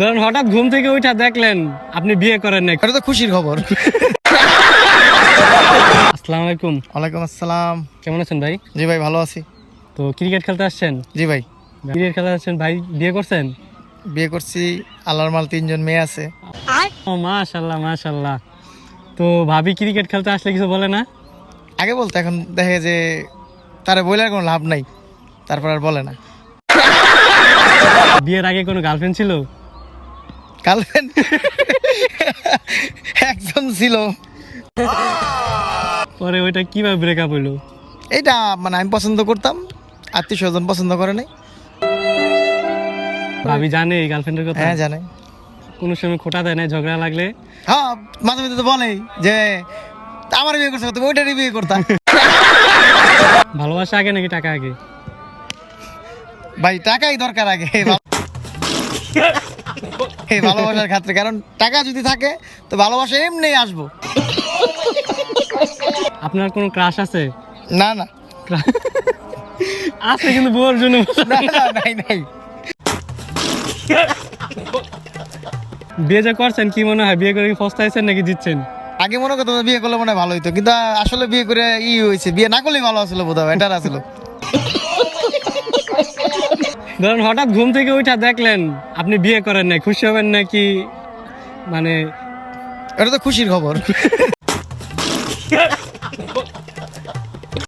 ধরুন হঠাৎ ঘুম থেকে উঠা দেখলেন আপনি বিয়ে করেন নাই। এটা তো খুশির খবর। আসসালামু আলাইকুম। ওয়ালাইকুম আসসালাম। কেমন আছেন ভাই? জি ভাই ভালো আছি। তো ক্রিকেট খেলতে আসছেন? জি ভাই। ক্রিকেট খেলতে আসছেন ভাই বিয়ে করছেন? বিয়ে করছি আল্লাহর মাল তিনজন মেয়ে আছে। ও মাশাল্লাহ মাশাল্লাহ তো ভাবি ক্রিকেট খেলতে আসলে কিছু বলে না? আগে বলতো এখন দেখে যে তারা বইলে আর কোনো লাভ নাই। তারপর আর বলে না। বিয়ের আগে কোনো গার্লফ্রেন্ড ছিল? গার্লফ্রেন্ড একজন ছিল। পরে ওইটা কীভাবে ব্রেকআপ হইল? এইটা মানে আমি পছন্দ করতাম আত্মীয় স্বজন পছন্দ করে নাই। ভাবি জানে এই গার্লফ্রেন্ডের কথা? হ্যাঁ জানে। কোনো সময় খোটা দেয় না ঝগড়া লাগলে? হ্যাঁ মাঝে মাঝে তো বলে যে আমার বিয়ে করছ তুমি ওইটারই বিয়ে করতাম ভালোবাসা আগে নাকি টাকা আগে? ভাই টাকাই দরকার আগে। এই ভালোবাসার ক্ষেত্রে কারণ টাকা যদি থাকে তো ভালোবাসা এমনি আসব। আপনার কোনো ক্রাশ আছে? না না। আছে কিন্তু বউর জন্য। নাই নাই। বিয়ে যে করছেন কি মনে হয়? বিয়ে করে কি পস্তাইছেন নাকি জিতছেন? আগে মনে করতো বিয়ে করলে মনে হয় ভালো হইতো কিন্তু আসলে বিয়ে করে ই হয়েছে। বিয়ে না করলেই ভালো আসলো বোধ হয় এটার আসলো ধরুন হঠাৎ ঘুম থেকে উঠা দেখলেন, আপনি বিয়ে করেন নাই, খুশি হবেন নাকি? মানে এটা তো খুশির খবর।